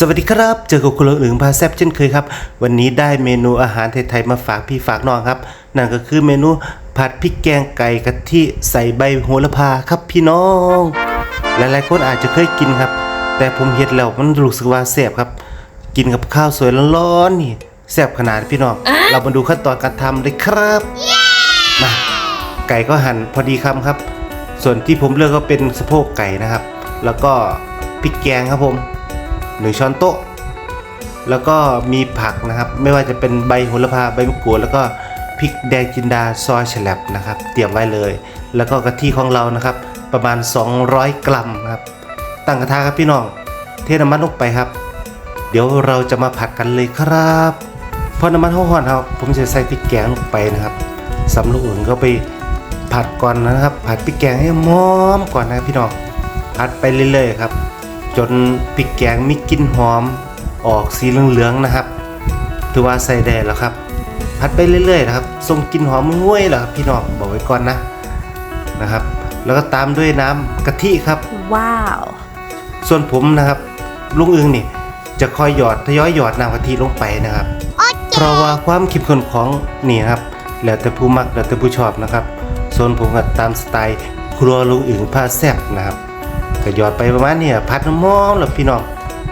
สวัสดีครับ เจอกับคุณเหลืองพาแซบเช่นเคยครับ วันนี้ได้เมนูอาหารไทยๆมาฝากพี่ฝากน้องครับ นั่นก็คือเมนูผัดพริกแกงไก่กะทิใส่ใบโหระพาครับพี่น้อง หลายๆคนอาจจะเคยกินครับ แต่ผมเห็นแล้วมันรู้สึกว่าแซ่บครับ กินกับข้าวสวยร้อนๆนี่แซ่บขนาดพี่น้อง เรามาดูขั้นตอนการทำเลยครับมาไก่ก็หั่นพอดีคำครับ ส่วนที่ผมเลือกก็เป็นสะโพกไก่นะครับ แล้วก็พริกแกงครับผม หนึ่งช้อนโต๊ะ แล้วก็มีผักนะครับ ไม่ว่าจะเป็นใบโหระพาใบมะกรูดแล้วก็พริกแดงจินดาซอยฉลับนะครับ เตรียมไว้เลย แล้วก็กะทิของเรานะครับ ประมาณ 200 กรัมครับ ตั้งกระทะครับพี่น้อง เทน้ำมันลงไปครับ เดี๋ยวเราจะมาผัดกันเลยครับพอน้ำมันร้อนครับผมจะใส่พริกแกงลงไปนะครับสำลูกอื่นก็ไปผัดก่อนนะครับ ผัดพริกแกงให้หอมก่อนนะพี่น้องผัดไปเรื่อยๆครับ จนพริกแกงมีกลิ่นหอม ออกสีเหลืองๆนะครับ ถือว่าใส่ได้แล้วครับผัดไปเรื่อยๆนะครับส่งกลิ่นหอมห้วยแล้วครับพี่น้องบอกไว้ก่อนนะนะครับ แล้วก็ตามด้วยน้ำกะทิครับ ว้าว ส่วนผมนะครับ ลุงอึงนี่จะคอยหยอดทยอยหยอดน้ำกะทิลงไปนะครับ เพราะว่าความเข้มข้นของนี่นะครับ แล้วแต่ผู้มักแล้วแต่ผู้ชอบนะครับ ส่วนผมก็ตามสไตล์ครัวลุงอึงผ้าแซ่บนะครับ ก็หยอดไปประมาณเนี่ยพัดน้ำมอมแล้วพี่น้อง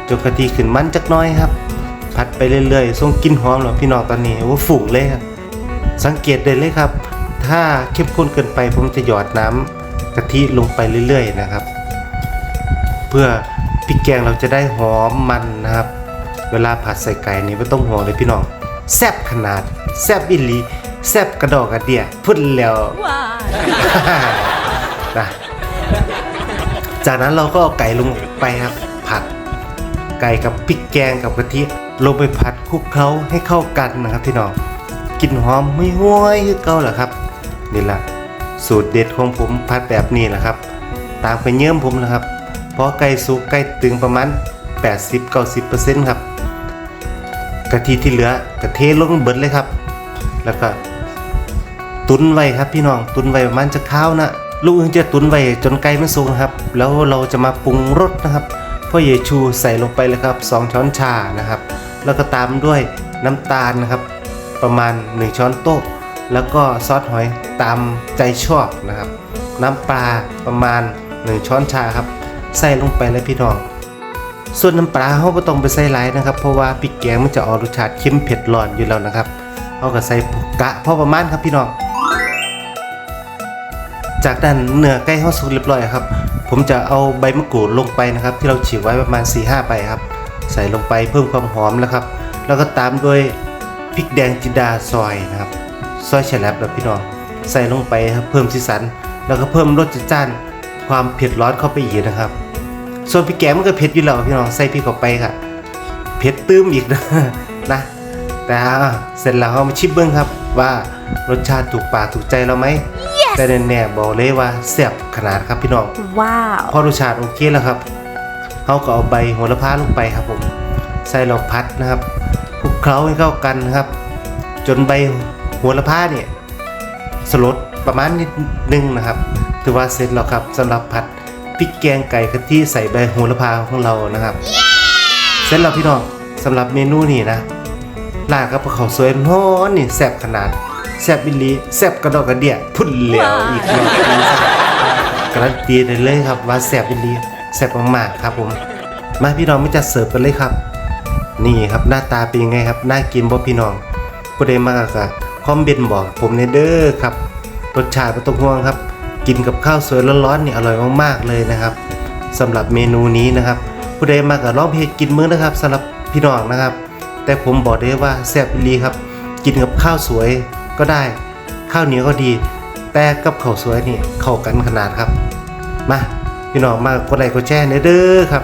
จนกะทิขึ้นมันจักหน้อยครับ พัดไปเรื่อยๆส่งกลิ่นหอมแล้วพี่น้องตอนนี้ว่าฝุ่งเลยครับสังเกตได้เลยครับ ถ้าเข้มข้นเกินไปผมจะหยอดน้ำกะทิลงไปเรื่อยๆนะครับ เพื่อพริกแกงเราจะได้หอมมันนะครับ เวลาผัดใส่ไก่นี่ไม่ต้องห่วงเลยพี่น้องแซ่บขนาดแซ่บอิลีแซ่บกระดอกกระเดียพูดแล้วว้าวนะ จากนั้นเราก็เอาไก่ลงไปครับผัด ไก่กับพริกแกงกับกะทิลงไปผัดคลุกเคล้าให้เข้ากันนะครับพี่น้องกลิ่นหอมไม่ห้วยคือเก่าเหรอครับนี่แหละสูตรเด็ดของผมผัดแบบนี้แหละครับ ตามไปเยี่ยมผมนะครับ เพราะไก่สุกไก่ตึงประมาณ 80-90%ครับกะทิที่เหลือกะเทลงเบิดเลยครับ แล้วก็ตุนไว้ครับพี่น้องตุนไว้ประมาณจะข้าวนะ ลูกอึงจะตุนไว้จนไก่มันสุกครับ แล้วเราจะมาปรุงรสนะครับพ่อเยชูใส่ลงไปเลยครับ 2 ช้อนชานะครับ แล้วก็ตามด้วยน้ำตาลนะครับ ประมาณ 1 ช้อนโต๊ะ แล้วก็ซอสหอยตามใจชอบนะครับ น้ำปลาประมาณ 1 ช้อนชาครับ ใส่ลงไปเลยพี่น้องส่วนน้ำปลาเขาไม่ต้องไปใส่หลายนะครับ เพราะว่าพริกแกงมันจะออกรสชาติเค็มเผ็ดร้อนอยู่แล้วนะครับเขาก็ใส่กะพอประมาณครับพี่น้อง จากนั้นเนื้อไก่เขาสุกเรียบร้อยครับ ผมจะเอาใบมะกรูดลงไปนะครับ ที่เราฉีกไว้ประมาณ 4-5ใบครับ ใส่ลงไปเพิ่มความหอมแล้วครับ แล้วก็ตามด้วยพริกแดงจินดาซอยนะครับ ซอยแฉลบแบบพี่น้องใส่ลงไปครับเพิ่มสีสัน แล้วก็เพิ่มรสจัดจ้านความเผ็ดร้อนเข้าไปอีกนะครับ ส่วนพริกแกงมันก็เผ็ดอยู่แล้วพี่น้องใส่พริกเข้าไปค่ะเผ็ดตื้มอีกนะนะแต่เสร็จแล้วเรามาชิมเบิ้งครับว่ารสชาติถูกปากถูกใจเราไหม แต่แน่ๆบอกเลยว่าแซ่บขนาดครับพี่น้องว้าวพอรสชาติโอเคแล้วครับเขาก็เอาใบโหระพาลงไปครับผม ใส่เราพัดนะครับคลุกเคล้าให้เข้ากันนะครับ จนใบโหระพาเนี่ยสลดประมาณนิดนึงนะครับถือว่าเสร็จแล้วครับสำหรับผัดพริกแกงไก่กะทิใส่ใบโหระพาของเรานะครับ เสร็จแล้วพี่น้องสำหรับเมนูนี้นะลาดกับข้าวสวยร้อนนี่แซ่บขนาด แซ่บบิลีแซ่บกระดอกกระเดียพุ่นเหลวอีกรอบหนึ่งซะการันตีได้เลยครับว่าแซ่บเป็นดีแซ่บมากๆครับผมมาพี่น้องไม่จะเสิร์ฟกันเลยครับ นี่ครับหน้าตาเป็นยังไงครับน่ากินบ่พี่น้องผู้ใดมากก็คอมเมนต์บอกผมในเด้อครับรสชาติไม่ต้องห่วงครับ กินกับข้าวสวยร้อนๆนี่อร่อยมากๆเลยนะครับสำหรับเมนูนี้นะครับผู้ใดมากก็ลองเพจกินมื้อนะครับสำหรับพี่น้องนะครับ แต่ผมบอกได้ว่าแซ่บอีหลีครับ กินกับข้าวสวย ก็ได้ ข้าวเหนียวก็ดี แต่กับข้าวสวยนี่เข้ากันขนาดครับ มาพี่น้องมากดไลค์กดแชร์เด้อครับ